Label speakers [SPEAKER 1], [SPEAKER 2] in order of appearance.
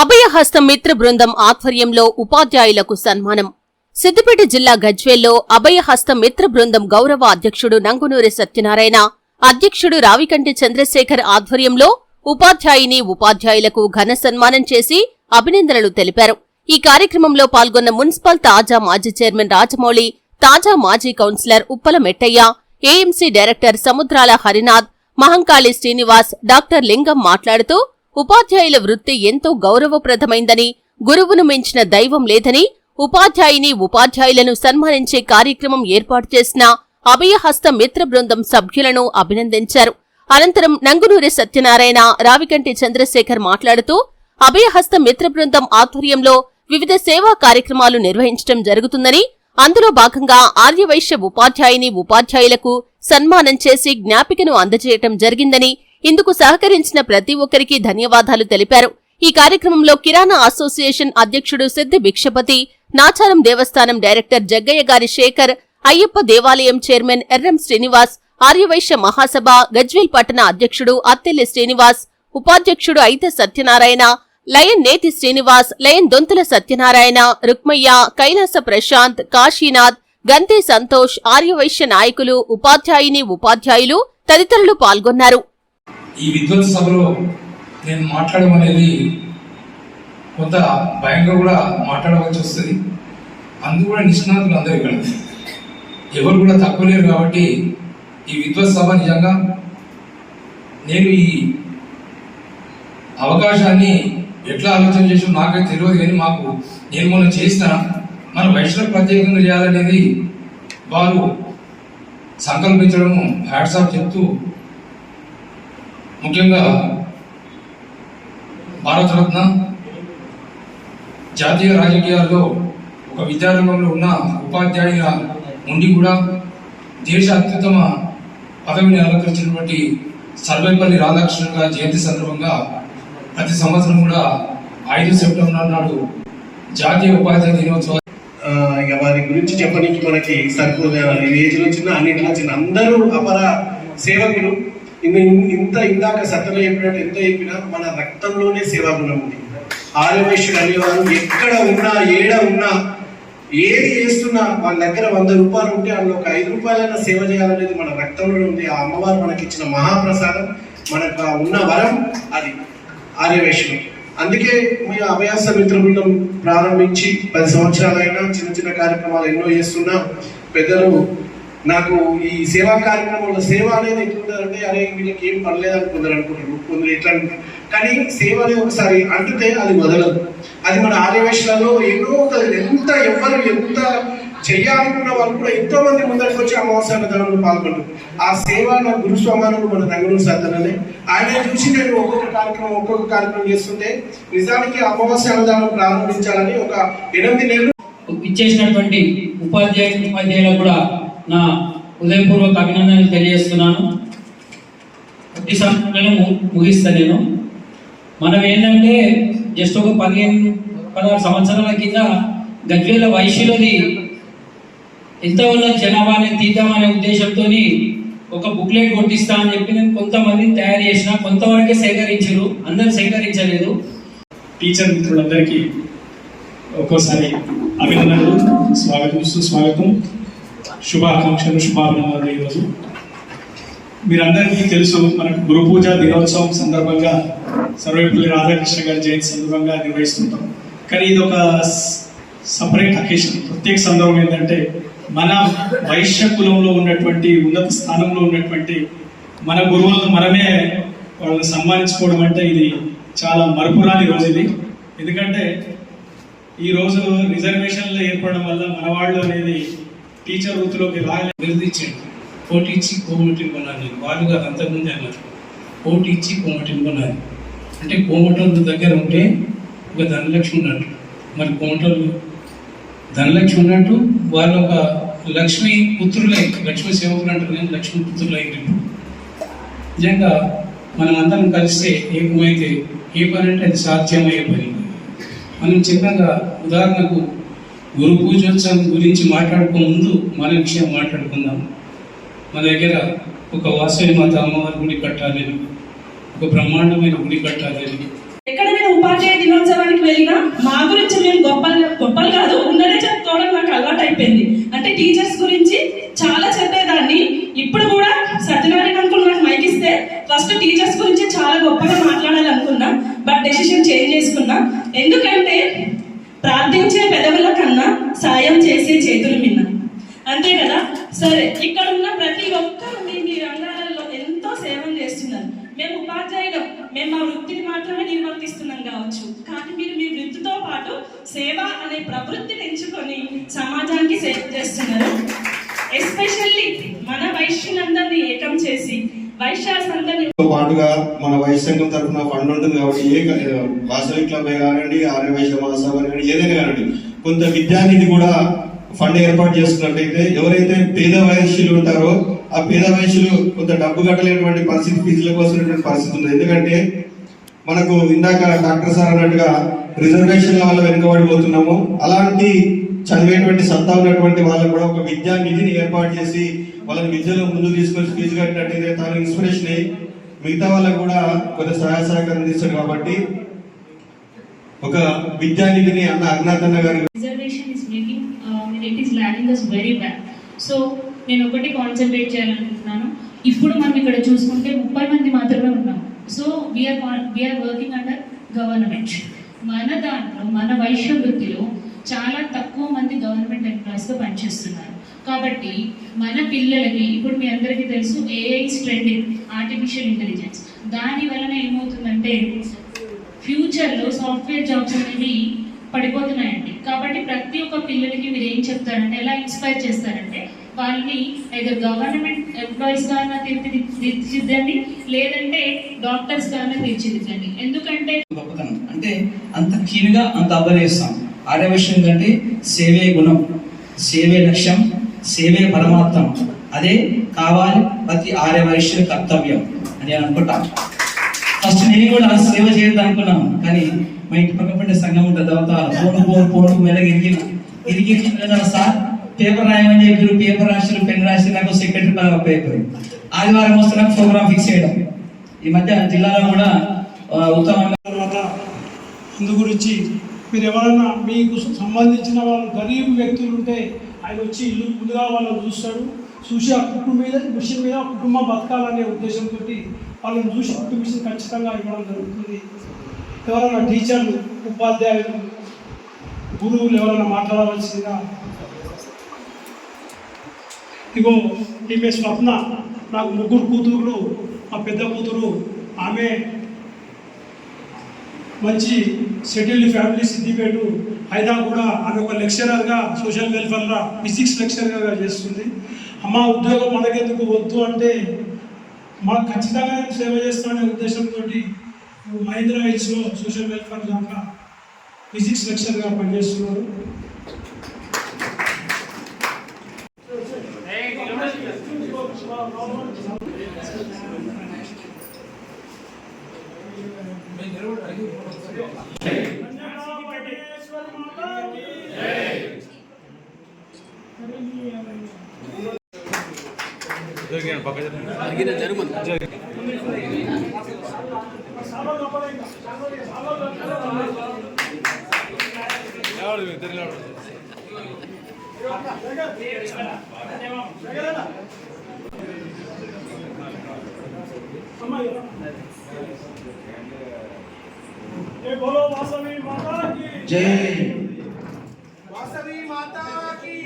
[SPEAKER 1] అభయహస్తం మిత్ర బృందం ఆధ్వర్యంలో ఉపాధ్యాయులకు సన్మానం. సిద్దిపేట జిల్లా గజ్వేల్లో అభయహస్తం మిత్ర బృందం గౌరవ అధ్యక్షుడు నంగునూరి సత్యనారాయణ అధ్యక్షుడు రావికంటి చంద్రశేఖర్ ఆధ్వర్యంలో ఉపాధ్యాయుని ఉపాధ్యాయులకు ఘన సన్మానం చేసి అభినందనలు తెలిపారు. ఈ కార్యక్రమంలో పాల్గొన్న మున్సిపల్ తాజా మాజీ చైర్మన్ రాజమౌళి తాజా మాజీ councillor Uppala Mettaiah AMC director Samudrala Harinath Mahankali Srinivas doctor Lingam మాట్లాడుతూ ఉపాధ్యాయుల వృత్తి ఎంతో గౌరవప్రదమైందని గురువును మించిన దైవం లేదని ఉపాధ్యాయుని ఉపాధ్యాయులను సన్మానించే కార్యక్రమం ఏర్పాటు చేసిన అభయహస్త మిత్ర బృందం సభ్యులను అభినందించారు. అనంతరం నంగునూరి సత్యనారాయణ రావికంటి చంద్రశేఖర్ మాట్లాడుతూ అభయహస్త మిత్ర బృందం ఆధ్వర్యంలో వివిధ సేవా కార్యక్రమాలు నిర్వహించడం జరుగుతుందని అందులో భాగంగా ఆర్యవైశ్య ఉపాధ్యాయుని ఉపాధ్యాయులకు సన్మానం చేసి జ్ఞాపికను అందజేయటం జరిగిందని ఇందుకు సహకరించిన ప్రతి ఒక్కరికి ధన్యవాదాలు తెలిపారు. ఈ కార్యక్రమంలో కిరాణా అసోసియేషన్ అధ్యక్షుడు సిద్ది భిక్షపతి నాచారం దేవస్థానం డైరెక్టర్ జగ్గయ్య గారి శేఖర్ అయ్యప్ప దేవాలయం చైర్మన్ ఎర్రం శ్రీనివాస్ ఆర్యవైశ్య మహాసభ గజ్వేల్ పట్టణ అధ్యక్షుడు అత్తెల్లి శ్రీనివాస్ ఉపాధ్యక్షుడు అయిత సత్యనారాయణ లయన్ నేతి శ్రీనివాస్ లయన్ దొంతుల సత్యనారాయణ రుక్మయ్య కైలాస ప్రశాంత్ కాశీనాథ్ గంతే సంతోష్ ఆర్యవైశ్య నాయకులు ఉపాధ్యాయుని ఉపాధ్యాయులు తదితరులు పాల్గొన్నారు.
[SPEAKER 2] ఈ విద్వత్ సభలో నేను మాట్లాడడం అనేది కొంత భయంగా కూడా మాట్లాడవలసి వస్తుంది. అందు కూడా నిష్ణాతులు అందరూ ఇక్కడ. ఎవరు కూడా తక్కువ లేరు కాబట్టి ఈ విద్వత్ సభ నిజంగా నేను ఈ అవకాశాన్ని ఎట్లా ఆలోచన చేసాం నాకైతే తెలియదు కానీ మాకు నేను మొన్న చేసిన మన వైష్ణవ ప్రత్యేకంగా చేయాలనేది వారు సంకల్పించడము హ్యాట్సాప్ చెప్తూ ముఖ్యంగా భారతరత్న జాతీయ రాజకీయాల్లో ఒక విద్యారంగంలో ఉన్న ఉపాధ్యాయుల ఉండి కూడా దేశ అత్యుత్తమ పదవిని అలంకరించినటువంటి సర్వేపల్లి రాధాకృష్ణ గారి జయంతి సందర్భంగా ప్రతి సంవత్సరం కూడా ఐదు సెప్టెంబర్ నాడు జాతీయ ఉపాధ్యాయ దినోత్సవం
[SPEAKER 3] ఇక వారి గురించి చెప్పడానికి మనకి సరిపోదు. ఏజ్లో చిన్న అన్నింటిలో చిన్న అందరూ అపర సేవకులు. ఇంత ఇందాక సత్యన చెప్పినట్టు ఎంత చెప్పినా మన రక్తంలోనే సేవా గుణం ఉంది. ఆర్యవేశ్వరు అనేవారు ఎక్కడ ఉన్నా ఏడ ఉన్నా ఏది చేస్తున్నా వాళ్ళ దగ్గర వంద రూపాయలు ఉంటే అందులో ఒక ఐదు రూపాయలైనా సేవ చేయాలనేది మన రక్తంలో ఉంది. ఆ అమ్మవారు మనకి ఇచ్చిన మహాప్రసాదం మనకు ఉన్న వరం అది ఆర్యవేశ్వరం అందుకే మీ అభయాస మిత్ర బృందం ప్రారంభించి పది సంవత్సరాలైనా చిన్న చిన్న కార్యక్రమాలు ఎన్నో చేస్తున్నా పెద్దలు నాకు ఈ సేవా కార్యక్రమంలో సేవ అనేది ఎట్లుంటుందంటే అరే వీళ్ళకి ఏం పర్లేదు అని కొందరు అనుకుంటారు కొందరు ఎట్లా అనుకుంటారు కానీ సేవ అనేది ఒకసారి అంటుతే అది వదలదు. అది మన ఆర్యవేశాలలో ఎన్నో ఎంత ఎవరు ఎంత చెయ్యాలనుకున్న వాళ్ళు కూడా ఎంతో మంది ముందరికి వచ్చి అమావాస్య అన్నదానంలో పాల్గొంటారు. ఆ సేవ నా గురుస్వామానుడు మన నంగనూరు సత్తననే ఆయన చూసి నేను ఒక్కొక్క కార్యక్రమం ఒక్కొక్క కార్యక్రమం చేస్తుంటే నిజానికి అమావాస్య అన్నదానం ప్రారంభించాలని ఒక ఎనిమిది నెలలు
[SPEAKER 4] ఇచ్చేసినటువంటి ఉపాధ్యాయులు ఉపాధ్యాయులకు కూడా నా హృదయపూర్వక అభినందనలు తెలియజేస్తున్నాను. కొద్ది సమయంలో ము- ముగిస్తా నేను. మనం ఏంటంటే జస్ట్ ఒక పదిహేను పదహారు సంవత్సరాల కింద గజ్వేల వైశ్యులది ఎంత ఉన్న జనాభాని తీద్దామనే ఉద్దేశంతో ఒక బుక్లెట్ కొట్టిస్తా అని చెప్పి నేను కొంతమందిని తయారు చేసిన కొంతవరకే సేకరించారు. అందరు సేకరించలేదు.
[SPEAKER 5] టీచర్ మిత్రులందరికీ ఒక్కోసారి అభినందనలు. స్వాగతం సుస్వాగతం. శుభాకాంక్షలు శుభాభినందనలు ఈరోజు. మీరందరికీ తెలుసు మనకు గురు పూజ దినోత్సవం సందర్భంగా సర్వేపల్లి రాధాకృష్ణ గారి జయంతి సందర్భంగా నిర్వహిస్తుంటాం. కానీ ఇది ఒక సపరేట్ అకేషన్ ప్రత్యేక సందర్భం ఏంటంటే మన వైశ్య కులంలో ఉన్నటువంటి ఉన్నత స్థానంలో ఉన్నటువంటి మన గురువులను మనమే వాళ్ళని సన్మానించుకోవడం అంటే ఇది చాలా మరపురాని రోజు ఇది. ఎందుకంటే ఈ రోజు రిజర్వేషన్లు ఏర్పడడం వల్ల మన వాళ్ళు అనేది టీచర్ వృత్తిలోకి రాలే
[SPEAKER 6] నిలదీచ్చాడు పోటీ ఇచ్చి కోమటిని కొనాలి వాళ్ళు కాదు అంతకుముందే అన్నారు. పోటీ ఇచ్చి కోమటిని కొనాలి అంటే కోమటోళ్ళ దగ్గర ఉంటే ఒక ధనలక్ష్మి ఉన్నట్టు. మరి కోమటోళ్ళు ధనలక్ష్మి ఉన్నట్టు వాళ్ళు ఒక లక్ష్మీ పుత్రులై లక్ష్మి సేవకులు అంటారు కానీ లక్ష్మీ పుత్రులై నిజంగా మనం అందరం కలిస్తే ఏకమైతే ఏ పని అంటే అది సాధ్యమయ్యే పని. మనం చిన్నగా ఉదాహరణకు గురు పూజోత్సవం గురించి మాట్లాడుకో ముందు మన విషయం మాట్లాడుకుందాం. మన దగ్గర ఒక వాసవి మాత అమ్మవారి గుడి కట్టాలని ఒక బ్రహ్మాండమైన గుడి కట్టాలని
[SPEAKER 7] ఎక్కడ నేను ఉపాధ్యాయ దినోత్సవానికి వెళ్ళినా మా గురించి మేము గొప్పలు గొప్పలు కాదు ఉన్నదే చెప్పుకోవడం నాకు అలవాటు అయిపోయింది. అంటే టీచర్స్ గురించి చాలా చెప్పేదాన్ని. ఇప్పుడు కూడా సత్యనారాయణ అంకుల్ నాకు మైక్ ఇస్తే ఫస్ట్ టీచర్స్ గురించి చాలా గొప్పగా మాట్లాడాలనుకున్నా బట్ డెసిషన్ చేంజ్ చేసుకున్నా. ఎందుకంటే ప్రార్థించే పెదవుల కన్నా సాయం చేసే చేతులు మిన్న అంతే కదా? సరే ఇక్కడ ఉన్న ప్రతి ఒక్కరు మీ మీ రంగాలలో ఎంతో సేవం చేస్తున్నారు. మేము ఉపాధ్యాయులం. మేము మా వృత్తిని మాత్రమే నిర్వర్తిస్తున్నాం కావచ్చు. కానీ మీరు మీ వృత్తితో పాటు సేవ అనే ప్రవృత్తిని ఎంచుకొని సమాజానికి సేవ చేస్తున్నారు. ఎస్పెషల్లీ మన వైశ్యులందరినీ ఏకం చేసి
[SPEAKER 8] పాటుగా మన వైశ్య సంఘం తరఫున ఫండ్ ఉంటుంది కాబట్టి ఏ వాసవి క్లబ్ కానివ్వండి ఆర్య వైశ్య మహాసభ కానివ్వండి ఏదైనా కానివ్వండి కొంత విద్యానిధి కూడా ఫండ్ ఏర్పాటు చేసుకున్నట్టయితే ఎవరైతే పేద వయస్సులు ఉంటారో ఆ పేద వయస్సులు కొంత డబ్బు కట్టలేనటువంటి పరిస్థితి ఫీజుల కోసం పరిస్థితి ఉంది. ఎందుకంటే మనకు ఇందాక డాక్టర్ సార్ అన్నట్టుగా రిజర్వేషన్ల వల్ల వెనుకబడిపోతున్నాము. అలాంటి చదివేటువంటి సత్తా ఉన్నటువంటి వాళ్ళకు కూడా ఒక విద్యా నిధిని ఏర్పాటు చేసి వాళ్ళని విద్యలో ముందు తీసుకొచ్చి ఫీజు కట్టినట్టయితే తాను ఇన్స్పిరేషన్ అయ్యి మిగతా వాళ్ళకు కూడా కొంత సహాయ సహకారం తీశారు కాబట్టి ఒక విద్యా నిధిని అన్న అజ్ఞాతన్న గారి
[SPEAKER 9] reservation is making it is us very bad so నేను ఒకటి కాన్సన్ట్రేట్ చేయాలనుకుంటున్నాను. ఇప్పుడు మనం ఇక్కడ చూసుకుంటే ముప్పై మంది మాత్రమే ఉన్నాం so we are we are working under government మన దాంట్లో మన వైశ్య వృత్తిలో చాలా తక్కువ మంది గవర్నమెంట్ ఎంప్లాయీస్గా పనిచేస్తున్నారు. కాబట్టి మన పిల్లలకి ఇప్పుడు మీ అందరికీ తెలుసు ఏఐ ట్రెండింగ్ ఆర్టిఫిషియల్ ఇంటెలిజెన్స్ దాని వలన ఏమవుతుందంటే ఫ్యూచర్లో సాఫ్ట్వేర్ జాబ్స్ అనేవి పడిపోతున్నాయండి. కాబట్టి ప్రతి ఒక్క పిల్లలకి మీరు ఏం చెప్తారంటే ఎలా ఇన్స్పైర్ చేస్తారంటే వాళ్ళని ఏదో గవర్నమెంట్ ఎంప్లాయీస్ గాన తీర్చి తీర్చిదిద్దండి లేదంటే డాక్టర్స్ గాన తీర్చిదిద్దండి. ఎందుకంటే
[SPEAKER 4] గొప్పతనం. అంటే అంత కీనుగా అంత అభనేస్తాం ఆడే విషయం ఏంటంటే సేవే గుణం. సేవే లక్ష్యం సేవే పరమాత్మం. అదే కావాలి ప్రతి ఆర్యవైశ్య కర్తవ్యం అని అనుకుంటా. అనుకుంటాను ఫస్ట్ నేను కూడా సేవ చేద్దాం అనుకున్నాను. కానీ మా ఇంటి పక్క పడ్డ సంఘం ఉంటుంది. తర్వాత పోను పోను పోను మెల్లగా ఇరిగిన ఇరిగి సార్ పేపర్ రాయమని చెప్పారు పేపర్ రాశారు పెన్ రాసి నాకు సెక్రటరీ పేపర్ ఆదివారం వస్తే నాకు ప్రోగ్రామ్ ఫిక్స్ చేయడం. ఈ మధ్య జిల్లాలో కూడా ఆ, ఉత్తమంగా
[SPEAKER 10] తర్వాత అందు గురించి మీరు ఎవరైనా మీకు సంబంధించిన వాళ్ళు గరీబ్ వ్యక్తులు ఉంటే ఆయన వచ్చి ఇల్లు ముందుగా వాళ్ళని చూస్తాడు. చూసి ఆ కుటుంబం మీద మిషన్ మీద కుటుంబం బతకాలనే ఉద్దేశంతో వాళ్ళని చూసి కుటుంబం ఖచ్చితంగా ఇవ్వడం జరుగుతుంది. ఎవరైనా టీచర్లు ఉపాధ్యాయులు గురువులు ఎవరైనా మాట్లాడవలసిందిగా ఇగో ఈమె స్వప్న. నాకు ముగ్గురు కూతుర్లు మా పెద్ద కూతురు ఆమె మంచి సెటిల్డ్ ఫ్యామిలీ సిద్దిపేట అయినా కూడా ఆమె ఒక లెక్చరర్గా సోషల్ వెల్ఫేర్లో ఫిజిక్స్ లెక్చరర్గా చేస్తుంది. అమ్మ ఉద్యోగం మనకెందుకు వద్దు అంటే మాకు ఖచ్చితంగా నేను సేవ చేస్తాననే ఉద్దేశంతో మహేంద్ర హిల్స్లో సోషల్ వెల్ఫేర్ దాకా ఫిజిక్స్ లెక్చర్గా పనిచేస్తున్నారు. జరిగిన జరుగుతుంది జై. వాసవి మాతా की